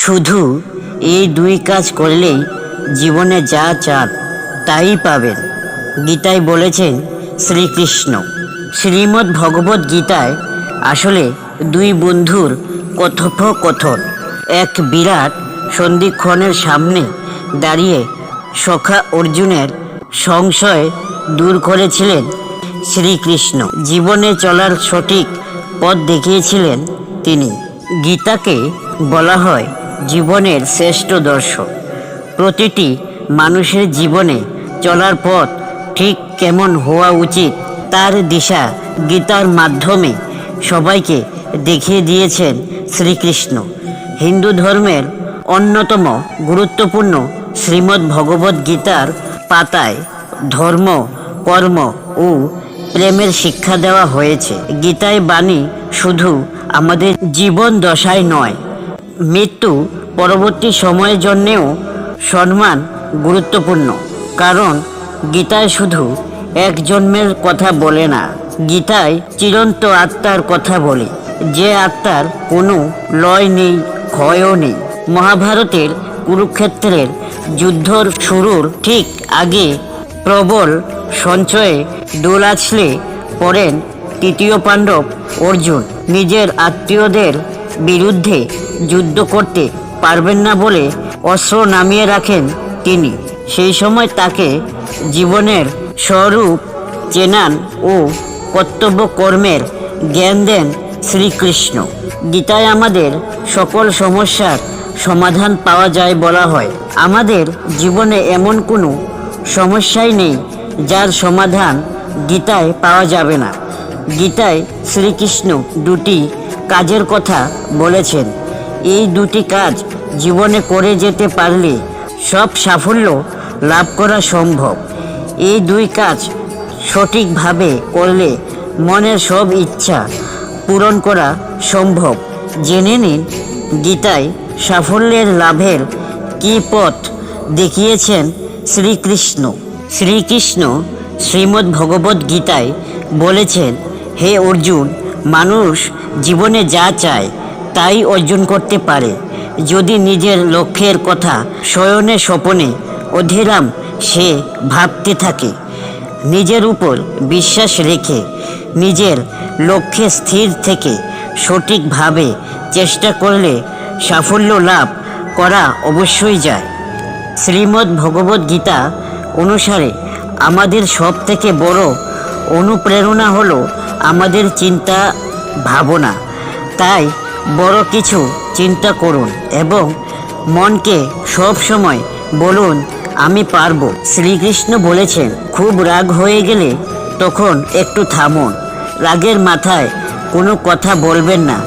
শুধু এই দুই কাজ করলেই জীবনে যা চান তাই পাবেন। গীতায় বলেছেন শ্রীকৃষ্ণ। শ্রীমদ্ ভগবত গীতায় আসলে দুই বন্ধুর কথোপকথন। এক বিরাট সন্ধিক্ষণের সামনে দাঁড়িয়ে সখা অর্জুনের সংশয় দূর করেছিলেন শ্রীকৃষ্ণ। জীবনে চলার সঠিক পথ দেখিয়েছিলেন তিনি। গীতাকে বলা হয় জীবনের শ্রেষ্ঠ দর্শন প্রতিটি মানুষের জীবনে চলার পথ ঠিক কেমন হওয়া উচিত তার দিশা গীতার মাধ্যমে সবাইকে দেখিয়ে দিয়েছেন শ্রীকৃষ্ণ। হিন্দু ধর্মের অন্যতম গুরুত্বপূর্ণ শ্রীমদ্ ভগবদ্ গীতার পাতায় ধর্ম, কর্ম ও প্রেমের শিক্ষা দেওয়া হয়েছে। গীতায় বাণী শুধু আমাদের জীবন দশায় নয় মৃত্যু পরবর্তী সময়ের জন্যেও সম্মান গুরুত্বপূর্ণ। কারণ গীতায় শুধু এক জন্মের কথা বলে না, গীতায় চিরন্ত আত্মার কথা বলে। যে আত্মার কোনো লয় নেই, ক্ষয়ও নেই। মহাভারতের কুরুক্ষেত্রের যুদ্ধর শুরুর ঠিক আগে প্রবল সঞ্চয়ে দোলাছলে পড়েন তৃতীয় পাণ্ডব অর্জুন। নিজের আত্মীয়দের বিরুদ্ধে যুদ্ধ করতে পারবেন না বলে অস্ত্র নামিয়ে রাখেন তিনি। সেই সময় তাকে জীবনের স্বরূপ চেনান ও কর্তব্য কর্মের জ্ঞান দেন শ্রীকৃষ্ণ। গীতায় আমাদের সকল সমস্যার সমাধান পাওয়া যায় বলা হয়। আমাদের জীবনে এমন কোনো সমস্যাই নেই যার সমাধান গীতায় পাওয়া যাবে না। গীতায় শ্রীকৃষ্ণ দুটি কাজের কথা বলেছেন। এই দুটি কাজ জীবনে করে যেতে পারলে সব সাফল্য লাভ করা সম্ভব। এই দুই কাজ সঠিকভাবে করলে মনের সব ইচ্ছা পূরণ করা সম্ভব। জেনে নিন, গীতায় সাফল্যের লাভের কি পথ দেখিয়েছেন শ্রীকৃষ্ণ। শ্রীকৃষ্ণ শ্রীমদ্ ভগবদ্ গীতায় বলেছেন, হে অর্জুন, মানুষ জীবনে যা চায়, তাই অর্জন করতে পারে। যদি নিজের লক্ষ্যের কথা শয়নে স্বপনে অধীরাম সে ভাবতে থাকে, নিজের উপর বিশ্বাস রেখে নিজের লক্ষ্যে স্থির থেকে সঠিকভাবে চেষ্টা করলে সাফল্য লাভ করা অবশ্যই যায়। শ্রীমদ্ ভগবদ্ গীতা অনুসারে আমাদের সব থেকে বড় অনুপ্রেরণা হলো আমাদের চিন্তা ভাবনা। তাই বড় কিছু চিন্তা করুন এবং মনকে সব সময় বলুন, আমি পারব। শ্রীকৃষ্ণ বলেছেন, খুব রাগ হয়ে গেলে তখন একটু থামুন। রাগের মাথায় কোনো কথা বলবেন না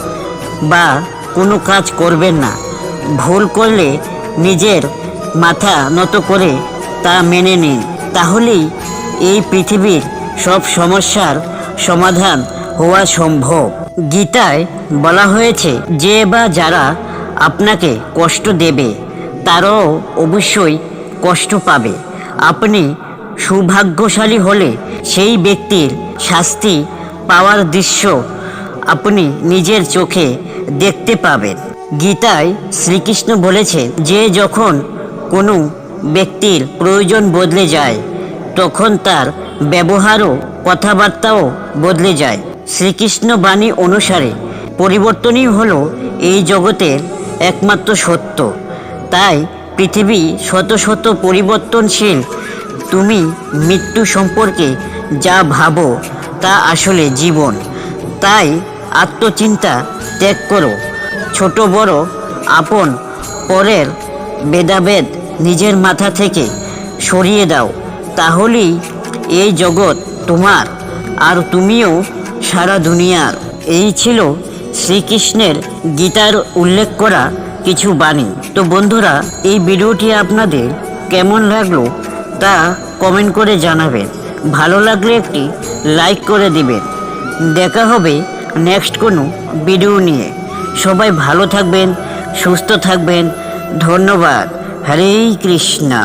বা কোনো কাজ করবেন না। ভুল করলে নিজের মাথা নত করে তা মেনে নিন। তাহলেই এই পৃথিবীর সব সমস্যার সমাধান হওয়া সম্ভব। গীতায় বলা হয়েছে, যে বা যারা আপনাকে কষ্ট দেবে, তারাও অবশ্যই কষ্ট পাবে। আপনি সৌভাগ্যশালী হলে সেই ব্যক্তির শাস্তি পাওয়ার দৃশ্য আপনি নিজের চোখে দেখতে পাবেন। গীতায় শ্রীকৃষ্ণ বলেছে, যে যখন কোনো ব্যক্তির প্রয়োজন বদলে যায়, তখন তার ব্যবহারও কথাবার্তাও বদলে যায়। শ্রীকৃষ্ণ বাণী অনুসারে পরিবর্তনই হলো এই জগতের একমাত্র সত্য। তাই পৃথিবী শত শত পরিবর্তনশীল, তুমি মৃত্যু সম্পর্কে যা ভাবো তা আসলে জীবন। তাই আত্মচিন্তা ত্যাগ করো। ছোট বড় আপন পরের ভেদাভেদ নিজের মাথা থেকে সরিয়ে দাও। তাহলেই এই জগৎ তোমার, আর তুমিও সারা দুনিয়ার। এই ছিল শ্রীকৃষ্ণের গীতার উল্লেখ করা কিছু বাণী। তো বন্ধুরা, এই ভিডিওটি আপনাদের কেমন লাগল তা কমেন্ট করে জানাবেন। ভালো লাগলে একটি লাইক করে দিবেন। দেখা হবে নেক্সট কোনো ভিডিও নিয়ে। সবাই ভালো থাকবেন, সুস্থ থাকবেন। ধন্যবাদ। হরে কৃষ্ণা।